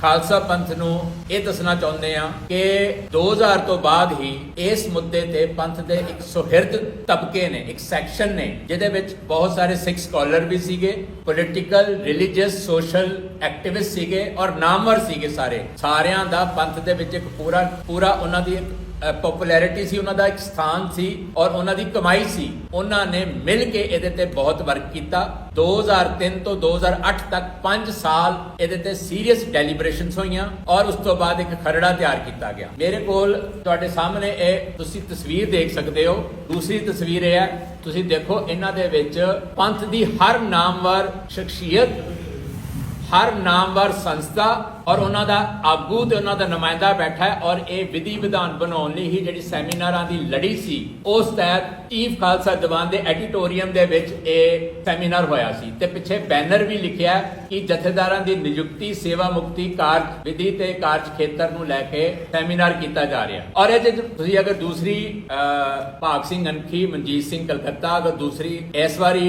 ਖਾਲਸਾ ਪੰਥ ਨੂੰ ਇਹ ਦੱਸਣਾ ਚਾਹੁੰਦੇ ਆ ਕਿ 2000 ਤੋਂ ਬਾਅਦ ਹੀ ਇਸ ਮੁੱਦੇ ਤੇ ਪੰਥ ਦੇ ਇੱਕ ਸੁਹਿਰਦ ਤਬਕੇ ਨੇ, ਇੱਕ ਸੈਕਸ਼ਨ ਨੇ, ਜਿਹਦੇ ਵਿੱਚ ਬਹੁਤ ਸਾਰੇ ਸਿੱਖ ਸਕਾਲਰ ਵੀ ਸੀਗੇ ਪੋਲਿਟੀਕਲ ਰਿਲੀਜੀਅਸ ਸੋਸ਼ਲ ਐਕਟਿਵਿਸਟ ਸੀਗੇ ਔਰ ਨਾਮਵਰ ਸੀਗੇ ਸਾਰੇ। ਸਾਰਿਆਂ ਦਾ ਪੰਥ ਦੇ ਵਿੱਚ ਇੱਕ ਪੂਰਾ ਪੂਰਾ ਉਹਨਾਂ ਦੀ ਪਪੂਲੈਰਿਟੀ ਸੀ, ਉਹਨਾਂ ਦਾ ਇੱਕ ਸਥਾਨ ਸੀ ਔਰ ਉਹਨਾਂ ਦੀ ਕਮਾਈ ਸੀ। ਉਹਨਾਂ ਨੇ ਮਿਲ ਕੇ ਇਹਦੇ ਤੇ ਬਹੁਤ ਵਰਕ ਕੀਤਾ। 2003 ਤੋਂ 2008 ਤੱਕ 5 ਸਾਲ ਇਹਦੇ ਤੇ ਸੀਰੀਅਸ ਡੈਲੀਬਰੇਸ਼ਨਸ ਹੋਈਆਂ ਔਰ ਉਸ ਤੋਂ ਬਾਅਦ ਇੱਕ ਖਰੜਾ ਤਿਆਰ ਕੀਤਾ ਗਿਆ। ਮੇਰੇ ਕੋਲ ਤੁਹਾਡੇ ਸਾਹਮਣੇ ਇਹ ਤੁਸੀਂ ਤਸਵੀਰ ਦੇਖ ਸਕਦੇ ਹੋ। ਦੂਸਰੀ ਤਸਵੀਰ ਇਹ ਹੈ, ਤੁਸੀਂ ਦੇਖੋ ਇਹਨਾਂ ਦੇ ਵਿੱਚ ਪੰਥ ਦੀ ਹਰ ਨਾਮਵਰ ਸ਼ਖਸੀਅਤ, ਹਰ ਨਾਮਵਰ ਸੰਸਥਾ ਔਰ ਉਹਨਾਂ ਦਾ ਆਗੂ ਤੇ ਉਹਨਾਂ ਦਾ ਨੁਮਾਇੰਦਾ ਬੈਠਾ ਹੈ ਔਰ ਇਹ ਵਿਧੀ ਵਿਧਾਨ ਬਣਾਉਣ ਲਈ ਹੀ ਜਿਹੜੀ ਸੈਮੀਨਾਰਾਂ ਦੀ ਲੜੀ ਸੀ, ਉਸ ਤਹਿਤ ਚੀਫ ਖਾਲਸਾ ਦੀਵਾਨ ਦੇ ਐਡੀਟੋਰੀਅਮ ਦੇ ਵਿੱਚ ਇਹ ਸੈਮੀਨਾਰ ਹੋਇਆ ਸੀ ਤੇ ਪਿੱਛੇ ਬੈਨਰ ਵੀ ਲਿਖਿਆ ਕਿ ਜਥੇਦਾਰਾਂ ਦੀ ਨਿਯੁਕਤੀ, ਸੇਵਾ ਮੁਕਤੀ ਕਾਰਜ ਵਿਧੀ ਤੇ ਕਾਰਜ ਖੇਤਰ ਨੂੰ ਲੈ ਕੇ ਸੈਮੀਨਾਰ ਕੀਤਾ ਜਾ ਰਿਹਾ। ਔਰ ਇਹ 'ਚ ਤੁਸੀਂ ਅਗਰ ਦੂਸਰੀ ਭਾਗ ਸਿੰਘ ਅਨਖੀ, ਮਨਜੀਤ ਸਿੰਘ ਕਲਕੱਤਾ, ਅਗਰ ਦੂਸਰੀ ਇਸ ਵਾਰੀ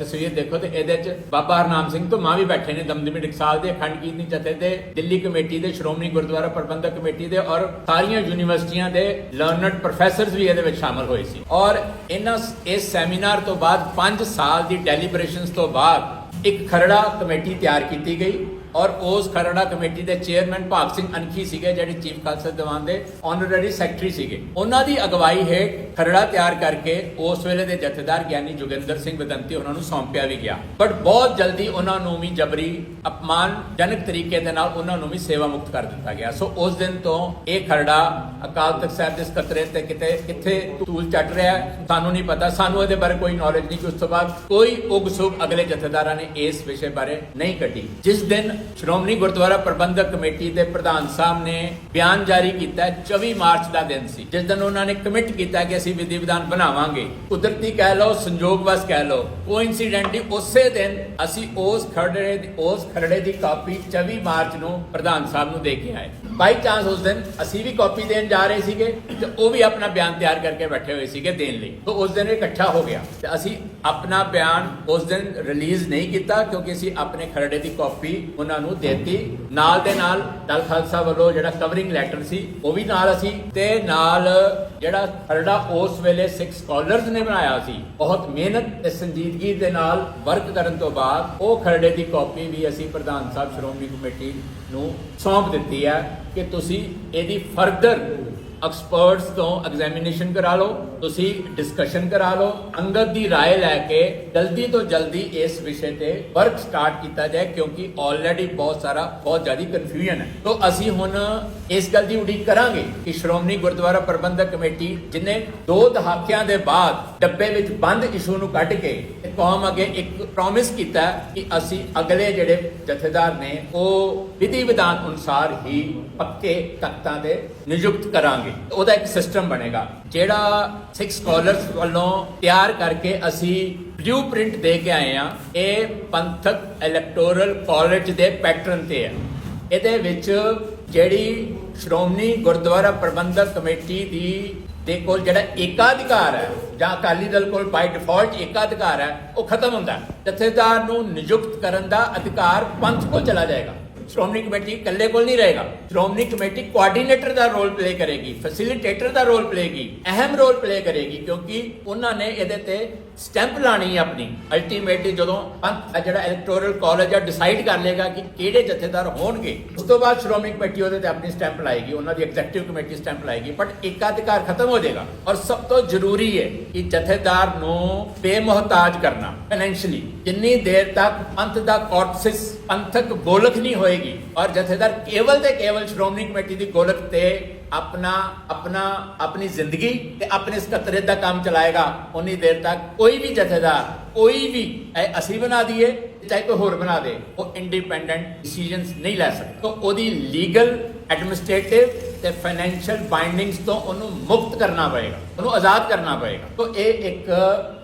ਤਸਵੀਰ ਦੇਖੋ ਤੇ ਇਹਦੇ 'ਚ ਬਾਬਾ ਹਰਨਾਮ ਸਿੰਘ ਤੋਂ ਮਾਂ ਵੀ ਬੈਠੇ ਨੇ, ਦਮਦਮੀ ਟਕਸਾਲ ਦੇ ਅਖੰਡ ਕੀਰਤਨੀ ਜਥੇ ਦੇ ਦਿੱਲੀ ਕਮੇਟੀ ਦੇ, ਸ਼੍ਰੋਮਣੀ ਗੁਰਦੁਆਰਾ ਪ੍ਰਬੰਧਕ ਕਮੇਟੀ ਦੇ ਔਰ ਸਾਰੀਆਂ ਯੂਨੀਵਰਸਿਟੀਆਂ ਦੇ ਲਰਨਡ ਪ੍ਰੋਫੈਸਰਸ ਵੀ ਇਹਦੇ ਵਿੱਚ ਸ਼ਾਮਲ ਹੋਏ ਸੀ। ਔਰ ਇਹਨਾਂ ਇਸ ਸੈਮੀਨਾਰ ਤੋਂ ਬਾਅਦ 5 ਸਾਲ ਦੀ ਡੈਲੀਬਰੇਸ਼ਨਸ ਤੋਂ ਬਾਅਦ ਇੱਕ ਖਰੜਾ ਕਮੇਟੀ ਤਿਆਰ ਕੀਤੀ ਗਈ ਔਰ ਉਸ ਖਰੜਾ ਕਮੇਟੀ ਦੇ ਚੇਅਰਮੈਨ ਭਾਗ ਸਿੰਘ ਅਨਖੀ ਸੀਗੇ, ਜਿਹੜੇ ਚੀਫ ਖਾਲਸਾ ਦੀਵਾਨ ਦੇ ਆਨਰਰੀ ਸੈਕਟਰੀ ਸੀਗੇ। ਉਹਨਾਂ ਦੀ ਅਗਵਾਈ ਹੇਠ ਖਰੜਾ ਤਿਆਰ ਕਰਕੇ ਉਸ ਵੇਲੇ ਦੇ ਜਥੇਦਾਰ ਗਿਆਨੀ ਜੋਗਿੰਦਰ ਸਿੰਘ ਬਦੰਤੀ ਉਹਨਾਂ ਨੂੰ ਸੌਂਪਿਆ ਵੀ ਗਿਆ। ਬਟ ਬਹੁਤ ਜਲਦੀ ਉਹਨਾਂ ਨੂੰ ਵੀ ਜਬਰੀ ਅਪਮਾਨਜਨਕ ਤਰੀਕੇ ਦੇ ਨਾਲ ਉਹਨਾਂ ਨੂੰ ਵੀ ਸੇਵਾ ਮੁਕਤ ਕਰ ਦਿੱਤਾ ਗਿਆ। ਸੋ ਉਸ ਦਿਨ ਤੋਂ ਇਹ ਖਰੜਾ ਅਕਾਲ ਤਖਤ ਸਾਹਿਬ ਦੇ ਸਕੱਤਰੇ ਤੇ ਕਿਤੇ ਕਿੱਥੇ ਤੂਲ ਚੱਟ ਰਿਹਾ ਸਾਨੂੰ ਨਹੀਂ ਪਤਾ। ਸਾਨੂੰ ਇਹਦੇ ਬਾਰੇ ਕੋਈ ਨੌਲੇਜ ਨਹੀਂ। ਕਿ ਉਸ ਤੋਂ ਬਾਅਦ ਕੋਈ ਉਗ ਸੁਗ ਅਗਲੇ ਜਥੇਦਾਰਾਂ ਨੇ ਇਸ ਵਿਸ਼ੇ ਬਾਰੇ ਨਹੀਂ ਕੱਢੀ। ਜਿਸ ਦਿਨ ਸ਼੍ਰੋਮਣੀ ਗੁਰਦੁਆਰਾ ਪ੍ਰਬੰਧਕ ਕਮੇਟੀ ਦੇ ਪ੍ਰਧਾਨ ਸਾਹਿਬ ਨੇ ਬਿਆਨ ਜਾਰੀ ਕੀਤਾ ਹੈ, 24 ਮਾਰਚ ਦਾ ਦਿਨ ਸੀ। ਜਿਸ ਦਿਨ ਉਹਨਾਂ ਨੇ ਕਮਿਟ ਕੀਤਾ ਕਿ ਅਸੀਂ ਵਿਧੀ ਵਿਧਾਨ ਬਣਾਵਾਂਗੇ। ਕੁਦਰਤੀ ਕਹਿ ਲਓ ਸੰਜੋਗਵਸ ਕਹਿ ਲਓ। ਕੋਇਨਸੀਡੈਂਟਲੀ ਉਸੇ ਦਿਨ ਅਸੀਂ ਉਸ ਖਰੜੇ ਉਸ ਖਰੜੇ ਦੀ ਕਾਪੀ 24 ਮਾਰਚ ਨੂੰ ਪ੍ਰਧਾਨ ਸਾਹਿਬ ਨੂੰ ਦੇ ਕੇ ਆਏ। ਬਾਈ ਚਾਂਸ ਉਸ ਦਿਨ ਅਸੀਂ ਵੀ ਕਾਪੀ ਦੇਣ ਜਾ ਰਹੇ ਸੀਗੇ ਤੇ ਉਹ ਵੀ ਆਪਣਾ ਬਿਆਨ ਤਿਆਰ ਕਰਕੇ ਬੈਠੇ ਹੋਏ ਸੀਗੇ ਦੇਣ ਲਈ। ਤਾਂ ਉਸ ਦਿਨ ਇਕੱਠਾ ਹੋ ਗਿਆ। ਤੇ ਅਸੀਂ ਆਪਣਾ ਬਿਆਨ ਉਸ ਦਿਨ ਰਿਲੀਜ਼ ਨਹੀਂ ਕੀਤਾ ਕਿਉਂਕਿ ਅਸੀਂ ਆਪਣੇ ਖਰੜੇ ਦੀ ਕਾਪੀ ਉਹਨਾਂ ਨੂੰ ਦੇਤੀ। ਨਾਲ ਦੇ ਨਾਲ ਦਲ ਖਾਲਸਾ ਵੱਲੋਂ ਜਿਹੜਾ ਕਵਰਿੰਗ ਲੈਟਰ ਸੀ, ਉਹ ਵੀ ਨਾਲ ਅਸੀਂ ਤੇ ਨਾਲ ਜਿਹੜਾ ਖਰੜਾ ਉਸ ਵੇਲੇ ਸਿੱਖ ਸਕਾਲਰਸ ਨੇ ਬਣਾਇਆ ਸੀ, ਬਹੁਤ ਮਿਹਨਤ ਤੇ ਸੰਜੀਦਗੀ ਦੇ ਨਾਲ ਵਰਕ ਕਰਨ ਤੋਂ ਬਾਅਦ ਉਹ ਖਰੜੇ ਦੀ ਕਾਪੀ ਵੀ ਅਸੀਂ ਪ੍ਰਧਾਨ ਸਾਹਿਬ ਸ਼੍ਰੋਮਣੀ ਕਮੇਟੀ ਨੂੰ ਸੌਂਪ ਦਿੱਤੀ ਹੈ। ਕਿ ਤੁਸੀਂ ਇਹਦੀ ਫਰਦਰ ਐਕਸਪਰਟਸ ਤੋਂ ਐਗਜ਼ਾਮੀਨੇਸ਼ਨ ਕਰਾ ਲਓ ਤੁਸੀਂ ਡਿਸਕਸ਼ਨ ਕਰਾ ਲਓ ਅੰਗਦ ਦੀ رائے ਲੈ ਕੇ ਜਲਦੀ ਤੋਂ ਜਲਦੀ ਇਸ ਵਿਸ਼ੇ ਤੇ ਵਰਕ ਸਟਾਰਟ ਕੀਤਾ ਜਾਏ ਕਿਉਂਕਿ ਆਲਰੇਡੀ ਬਹੁਤ ਸਾਰਾ ਬਹੁਤ ਜ਼ਿਆਦਾ ਕਨਫਿਊਜ਼ਨ ਹੈ ਤੋਂ ਅਸੀਂ ਹੁਣ ਇਸ ਗੱਲ ਦੀ ਉਡੀਕ ਕਰਾਂਗੇ ਕਿ ਸ਼੍ਰੋਮਣੀ ਗੁਰਦੁਆਰਾ ਪ੍ਰਬੰਧਕ ਕਮੇਟੀ ਜਿਨੇ ਦੋ ਦਹਾਕਿਆਂ ਦੇ ਬਾਅਦ ਡੱਬੇ ਵਿੱਚ ਬੰਦ ਇਸ਼ੂ ਨੂੰ ਕੱਢ ਕੇ ਤੇ ਕੌਮ ਅੱਗੇ ਇੱਕ ਪ੍ਰੋਮਿਸ ਕੀਤਾ ਕਿ ਅਸੀਂ ਅਗਲੇ ਜਿਹੜੇ ਜਥੇਦਾਰ ਨੇ ਉਹ ਵਿਧੀ ਵਿਧਾਨ ਅਨੁਸਾਰ ਹੀ ਪੱਕੇ ਤਖਤਾਂ ਦੇ ਨਿਯੁਕਤ ਕਰਾਂਗੇ। ਉਹਦਾ ਇੱਕ ਸਿਸਟਮ ਬਣੇਗਾ। ਜਿਹੜਾ ਸਿੱਖ ਸਕਾਲਰਸ ਵੱਲੋਂ ਤਿਆਰ ਕਰਕੇ ਅਸੀਂ ਬਲੂ ਪ੍ਰਿੰਟ ਦੇ ਕੇ ਆਏ ਆ ਇਹ ਪੰਥਕ ਇਲੈਕਟੋਰਲ ਕਾਲਜ ਦੇ ਪੈਟਰਨ ਤੇ ਹੈ। ਇਹਦੇ ਵਿੱਚ ਜਿਹੜੀ ਸ਼੍ਰੋਮਣੀ ਗੁਰਦੁਆਰਾ ਪ੍ਰਬੰਧਕ ਕਮੇਟੀ ਦੀ ਦੇ ਕੋਲ ਜਿਹੜਾ ਏਕਾਧਿਕਾਰ ਹੈ, ਜਾਂ ਅਕਾਲੀ ਦਲ ਕੋਲ ਬਾਈ ਡਿਫਾਲਟ ਏਕਾਧਿਕਾਰ ਹੈ, ਉਹ ਖਤਮ ਹੁੰਦਾ ਜਥੇਦਾਰ ਨੂੰ ਨਿਯੁਕਤ ਕਰਨ ਦਾ ਅਧਿਕਾਰ ਪੰਥ ਕੋਲ ਚਲਾ ਜਾਏਗਾ। ਸ਼੍ਰੋਮਣੀ ਕਮੇਟੀ ਇਕੱਲੇ ਕੋਲ ਨਹੀਂ ਰਹੇਗਾ। ਸ਼੍ਰੋਮਣੀ ਕਮੇਟੀ ਕੋਆਰਡੀਨੇਟਰ ਦਾ ਰੋਲ ਪਲੇ ਕਰੇਗੀ ਫੈਸਿਲਿਟੇਟਰ ਦਾ ਰੋਲ ਪਲੇਗੀ ਅਹਿਮ ਰੋਲ ਪਲੇ ਕਰੇਗੀ, ਕਿਉਂਕਿ ਉਹਨਾਂ ਨੇ ਇਹਦੇ ਤੇ ਸਟੈਂਪ ਲਾਣੀ ਹੈ ਆਪਣੀ। ਅਲਟੀਮੇਟਲੀ ਜਦੋਂ ਜਿਹੜਾ ਇਲੈਕਟੋਰਲ ਕਾਲਜ ਆ ਡਿਸਾਈਡ ਕਰ ਲੇਗਾ ਕਿ ਕਿਹੜੇ ਜਥੇਦਾਰ ਹੋਣਗੇ, ਉਸ ਤੋਂ ਬਾਅਦ ਸ਼੍ਰੋਮਣੀ ਕਮੇਟੀ ਉਹਦੇ ਤੇ ਆਪਣੀ ਸਟੈਂਪ ਲਾਏਗੀ, ਉਹਨਾਂ ਦੀ ਐਗਜ਼ੈਕਟਿਵ ਕਮੇਟੀ ਸਟੈਂਪ ਲਾਏਗੀ ਬਟ ਏਕਾਧਿਕਾਰ ਖਤਮ ਹੋ ਜਾਏਗਾ। ਔਰ ਸਭ ਤੋਂ ਜ਼ਰੂਰੀ ਹੈ ਕਿ ਜਥੇਦਾਰ ਨੂੰ ਬੇਮੁਹਤਾਜ ਕਰਨਾ ਫਾਈਨੈਂਸ਼ੀਅਲੀ ਜਿੰਨੀ ਦੇਰ ਤੱਕ ਪੰਥ ਦਾ ਕੋਰਟਸਿਸ ਪੰਥਕ ਗੋਲਕ ਨਹੀਂ ਹੋਏਗੀ। ਔਰ ਜਥੇਦਾਰ ਕੇਵਲ ਤੇ ਕੇਵਲ ਸ਼੍ਰੋਮਣੀ ਕਮੇਟੀ ਦੀ ਗੋਲਕ ਤੇ ਆਪਣਾ ਆਪਣਾ, ਆਪਣੀ ਜ਼ਿੰਦਗੀ ਤੇ ਆਪਣੇ ਸਕੱਤਰੇ ਦਾ ਕੰਮ ਚਲਾਏਗਾ ਉਨੀ ਦੇਰ ਤੱਕ ਕੋਈ ਵੀ ਜਥੇਦਾਰ, ਕੋਈ ਵੀ, ਇਹ ਅਸੀਂ ਬਣਾ ਦਈਏ, ਚਾਹੇ ਕੋਈ ਹੋਰ ਬਣਾ ਦੇ, ਉਹ ਇੰਡੀਪੈਂਡੈਂਟ ਡਿਸੀਜਨਸ ਨਹੀਂ ਲੈ ਸਕਦਾ। ਤਾਂ ਉਹਦੀ ਲੀਗਲ ਐਡਮਿਨਿਸਟ੍ਰੇਟਿਵ ਤੇ ਫਾਈਨੈਂਸ਼ੀਅਲ ਬਾਈਂਡਿੰਗਸ ਤੋਂ ਉਹਨੂੰ ਮੁਕਤ ਕਰਨਾ ਪਏਗਾ, ਉਹਨੂੰ ਆਜ਼ਾਦ ਕਰਨਾ ਪਏਗਾ। ਤਾਂ ਇਹ ਇੱਕ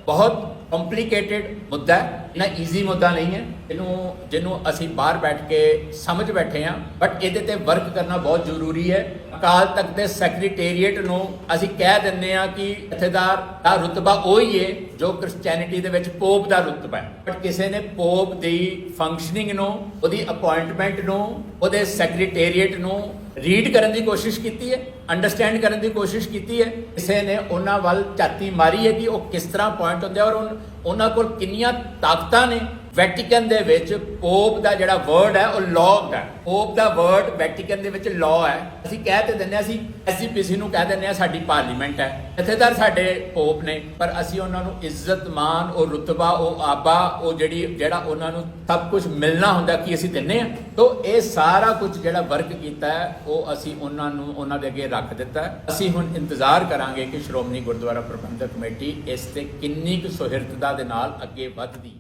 ਬਹੁਤ ਕੰਪਲਿਕੇਟਿਡ ਮੁੱਦਾ ਹੈ। ਨਾ ਈਜ਼ੀ ਮੁੱਦਾ ਨਹੀਂ ਹੈ। ਇਹਨੂੰ, ਜਿਹਨੂੰ ਅਸੀਂ ਬਾਹਰ ਬੈਠ ਕੇ ਸਮਝ ਬੈਠੇ ਹਾਂ। ਬਟ ਇਹਦੇ ਤੇ ਵਰਕ ਕਰਨਾ ਬਹੁਤ ਜ਼ਰੂਰੀ ਹੈ। ਅਕਾਲ ਤਖਤ ਦੇ ਸੈਕਟਰੀਏਟ ਨੂੰ ਅਸੀਂ ਕਹਿ ਦਿੰਨੇ ਆ ਕਿ ਜਥੇਦਾਰ ਦਾ ਰੁਤਬਾ ਉਹੀ ਹੈ ਜੋ ਕ੍ਰਿਸਚੀਅਨਿਟੀ ਦੇ ਵਿੱਚ ਪੋਪ ਦਾ ਰੁਤਬਾ ਹੈ। ਬਟ ਕਿਸੇ ਨੇ ਪੋਪ ਦੀ ਫੰਕਸ਼ਨਿੰਗ ਨੂੰ, ਉਹਦੀ ਅਪਾਇੰਟਮੈਂਟ ਨੂੰ, ਉਹਦੇ ਸੈਕਟਰੀਏਟ ਨੂੰ ਰੀਡ ਕਰਨ ਦੀ ਕੋਸ਼ਿਸ਼ ਕੀਤੀ ਹੈ। ਅੰਡਰਸਟੈਂਡ ਕਰਨ ਦੀ ਕੋਸ਼ਿਸ਼ ਕੀਤੀ ਹੈ। ਕਿਸੇ ਨੇ ਉਹਨਾਂ ਵੱਲ ਝਾਤੀ ਮਾਰੀ ਹੈ ਕਿ ਉਹ ਕਿਸ ਤਰ੍ਹਾਂ ਪੁਆਇੰਟ ਹੁੰਦੇ ਆ ਔਰ ਉਹਨਾਂ ਕੋਲ ਕਿੰਨੀਆਂ ਤਾਕਤਾਂ ਨੇ। ਵੈਟੀਕਨ ਦੇ ਵਿੱਚ ਪੋਪ ਦਾ ਜਿਹੜਾ ਵਰਡ ਹੈ, ਉਹ ਲਾਅ ਹੈ। ਪੋਪ ਦਾ ਵਰਡ ਵੈਟੀਕਨ ਦੇ ਵਿੱਚ ਲਾਅ ਹੈ। ਅਸੀਂ ਕਹਿ ਤੇ ਦਿੰਦੇ ਹਾਂ, ਅਸੀਂ ਐਸਜੀਪੀਸੀ ਨੂੰ ਕਹਿ ਦਿੰਦੇ ਹਾਂ, ਸਾਡੀ ਪਾਰਲੀਮੈਂਟ ਹੈ। ਜਥੇਦਾਰ ਸਾਡੇ ਪੋਪ ਨੇ, ਪਰ ਅਸੀਂ ਉਹਨਾਂ ਨੂੰ ਇੱਜ਼ਤ ਮਾਨ ਉਹ ਰੁਤਬਾ, ਉਹ ਆਬਾ ਉਹ ਜਿਹੜੀ, ਜਿਹੜਾ ਉਹਨਾਂ ਨੂੰ ਸਭ ਕੁਝ ਮਿਲਣਾ ਹੁੰਦਾ, ਕਿ ਅਸੀਂ ਦਿੰਨੇ ਆ ਤੋਂ ਇਹ ਸਾਰਾ ਕੁਝ ਜਿਹੜਾ ਵਰਕ ਕੀਤਾ ਹੈ, ਉਹ ਅਸੀਂ ਉਹਨਾਂ ਨੂੰ, ਉਹਨਾਂ ਦੇ ਅੱਗੇ ਰੱਖ ਦਿੱਤਾ ਅਸੀਂ ਹੁਣ ਇੰਤਜ਼ਾਰ ਕਰਾਂਗੇ ਕਿ ਸ਼੍ਰੋਮਣੀ ਗੁਰਦੁਆਰਾ ਪ੍ਰਬੰਧਕ ਕਮੇਟੀ ਇਸ ਤੇ ਕਿੰਨੀ ਕੁ ਸੁਹਿਰਦਤਾ ਦੇ ਨਾਲ ਅੱਗੇ ਵੱਧਦੀ।